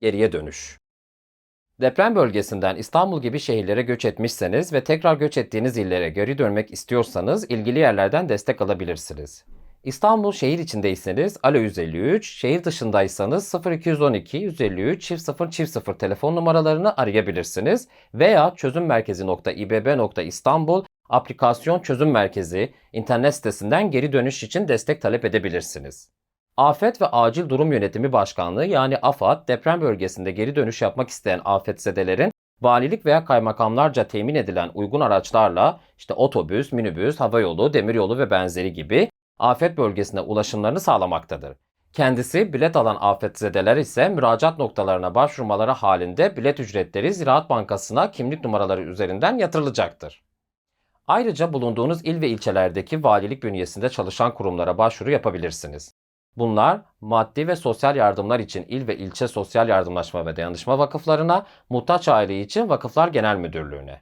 Geriye dönüş. Deprem bölgesinden İstanbul gibi şehirlere göç etmişseniz ve tekrar göç ettiğiniz illere geri dönmek istiyorsanız ilgili yerlerden destek alabilirsiniz. İstanbul şehir içindeyseniz Alo 153, şehir dışındaysanız 0212 153 çift 0 çift 0 telefon numaralarını arayabilirsiniz veya çözümmerkezi.ibb.istanbul aplikasyon çözüm merkezi internet sitesinden geri dönüş için destek talep edebilirsiniz. Afet ve Acil Durum Yönetimi Başkanlığı yani AFAD deprem bölgesinde geri dönüş yapmak isteyen afetzedelerin valilik veya kaymakamlarca temin edilen uygun araçlarla işte otobüs, minibüs, havayolu, demiryolu ve benzeri gibi afet bölgesine ulaşımlarını sağlamaktadır. Kendisi bilet alan afetzedeler ise müracaat noktalarına başvurmaları halinde bilet ücretleri Ziraat Bankası'na kimlik numaraları üzerinden yatırılacaktır. Ayrıca bulunduğunuz il ve ilçelerdeki valilik bünyesinde çalışan kurumlara başvuru yapabilirsiniz. Bunlar maddi ve sosyal yardımlar için il ve ilçe sosyal yardımlaşma ve dayanışma vakıflarına, muhtaç aile için Vakıflar Genel Müdürlüğüne.